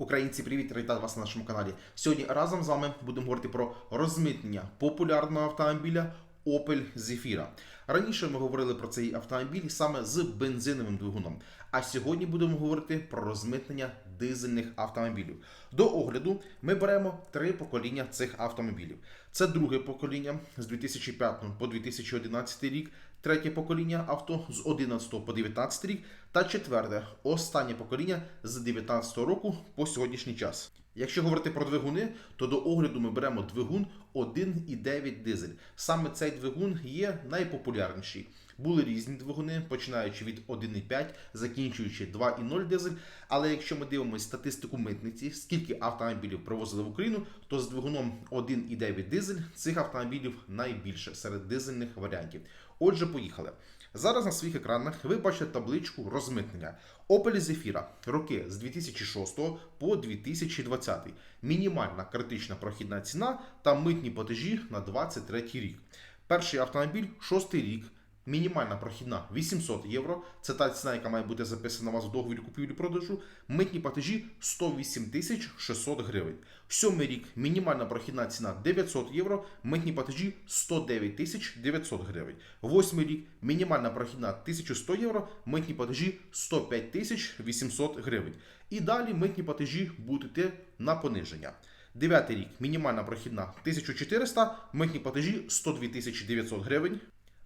Українці, привіт, вітаю вас на нашому каналі. Сьогодні разом з вами будемо говорити про розмитнення популярного автомобіля Opel Zafira. Раніше ми говорили про цей автомобіль саме з бензиновим двигуном. А сьогодні будемо говорити про розмитнення дизельних автомобілів. До огляду ми беремо три покоління цих автомобілів. Це друге покоління з 2005 по 2011 рік, третє покоління авто з 11 по 19 рік та четверте, останнє покоління з 19 року по сьогоднішній час. Якщо говорити про двигуни, то до огляду ми беремо двигун 1,9 дизель. Саме цей двигун є найпопулярніший. Були різні двигуни, починаючи від 1,5, закінчуючи 2,0 дизель. Але якщо ми дивимося статистику митниці, скільки автомобілів привозили в Україну, то з двигуном 1,9 дизель цих автомобілів найбільше серед дизельних варіантів. Отже, поїхали. Зараз на своїх екранах ви бачите табличку розмитнення. Opel Zafira роки з 2006 по 2020. Мінімальна критична прохідна ціна та митні платежі на 23 рік. Перший автомобіль, шостий рік. Мінімальна прохідна 800 євро. Це та ціна, яка має бути записана у вас в договорі купівлі-продажу. Митні платежі 108 тисяч 600 гривень. Сьомий рік мінімальна прохідна ціна 900 євро. Митні платежі 109 тисяч 900 гривень. Восьмий рік мінімальна прохідна 1100 євро. Митні платежі 105 тисяч 800 гривень. І далі митні платежі будуть на пониження. Дев'ятий рік мінімальна прохідна 1400, митні платежі 102 тисячі 900 гривень.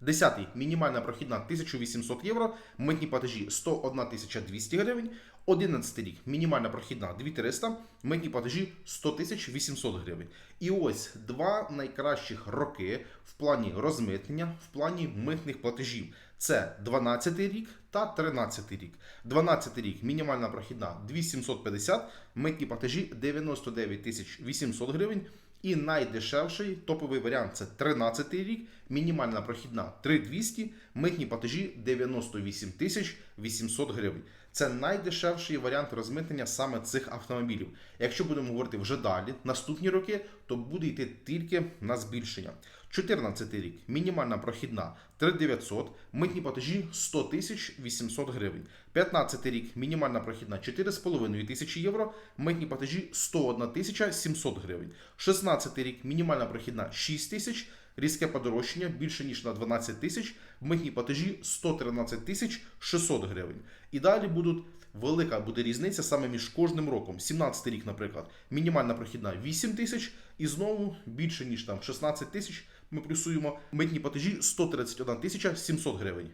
10 мінімальна прохідна 1800 євро, митні платежі 101 200 гривень. 11 рік мінімальна прохідна 2300, митні платежі 100 800 гривень. І ось два найкращих роки в плані розмитнення, в плані митних платежів. Це 12 рік та 13 рік. 12 рік мінімальна прохідна 2750, митні платежі 99 800 гривень. І найдешевший топовий варіант це 13 рік, мінімальна прохідна 3200, митні платежі 98 тисяч 800 гривень. Це найдешевший варіант розмитнення саме цих автомобілів. Якщо будемо говорити вже далі, наступні роки, то буде йти тільки на збільшення. 14 рік, мінімальна прохідна 3900, митні платежі 100 тисяч 800 гривень. 15 рік, мінімальна прохідна 4,5 тисячі євро, митні платежі 101 тисяча 700 гривень. 16 рік, мінімальна прохідна 6 тисяч, різке подорожчання більше ніж на 12 тисяч, митні платежі 113 тисяч 600 гривень. І далі будуть велика буде різниця саме між кожним роком. 17 рік, наприклад, мінімальна прохідна 8 тисяч, і знову більше ніж там 16 тисяч. Ми плюсуємо митні платежі 131 тисяча 700 гривень.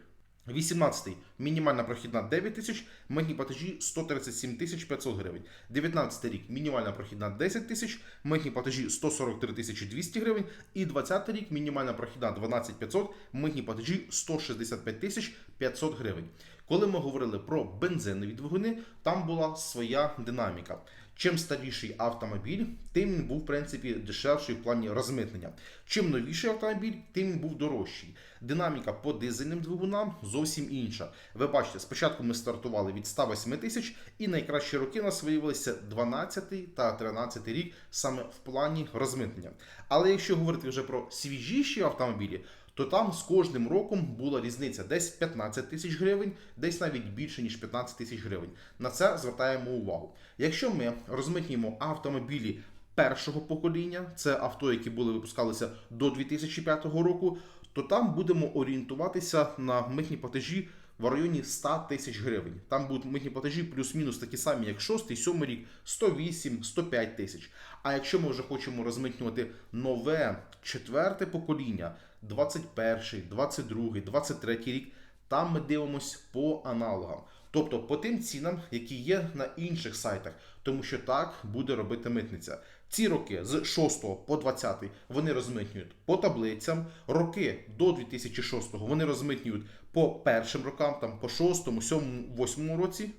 18 мінімальна прохідна 9 тисяч, митні платежі 137 тисяч 500 гривень. 19 рік мінімальна прохідна 10 тисяч, митні платежі 143 тисячі 200 гривень. І 20 рік мінімальна прохідна 12 500, митні платежі 165 тисяч 500 гривень. Коли ми говорили про бензинові двигуни, там була своя динаміка. Чим старіший автомобіль, тим він був в принципі дешевший в плані розмитнення. Чим новіший автомобіль, тим він був дорожчий. Динаміка по дизельним двигунам зовсім інша. Ви бачите, спочатку ми стартували від 108 тисяч, і найкращі роки нас виявилися 12 та 13 рік саме в плані розмитнення. Але якщо говорити вже про свіжіші автомобілі, то там з кожним роком була різниця десь 15 тисяч гривень, десь навіть більше ніж 15 тисяч гривень. На це звертаємо увагу. Якщо ми розмитнюємо автомобілі першого покоління, це авто, які були випускалися до 2005 року, то там будемо орієнтуватися на митні платежі в районі 100 тисяч гривень. Там будуть митні платежі плюс-мінус такі самі, як 6, 7 рік, 108, 105 тисяч. А якщо ми вже хочемо розмитнювати нове четверте покоління, 21, 22, 23 рік, там ми дивимось по аналогам. Тобто по тим цінам, які є на інших сайтах, тому що так буде робити митниця. Ці роки з 6 по 20 вони розмитнюють по таблицям. Роки до 2006 вони розмитнюють по першим рокам, там по 6, 7, 8 році.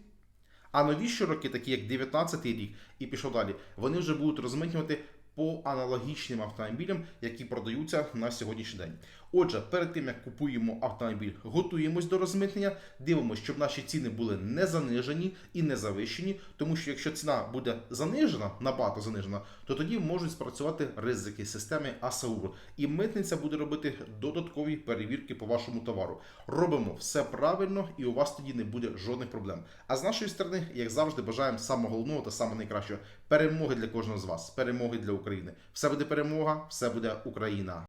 А новіші роки, такі як 19 рік і пішов далі, вони вже будуть розмитнювати по аналогічним автомобілям, які продаються на сьогоднішній день. Отже, перед тим як купуємо автомобіль, готуємось до розмитнення, дивимося, щоб наші ціни були не занижені і не завищені, тому що якщо ціна буде занижена, набагато занижена, то тоді можуть спрацювати ризики системи АСАУР. І митниця буде робити додаткові перевірки по вашому товару. Робимо все правильно, і у вас тоді не буде жодних проблем. А з нашої сторони, як завжди, бажаємо самого головного та самого найкращого перемоги для кожного з вас, перемоги для України. Все буде перемога, все буде Україна.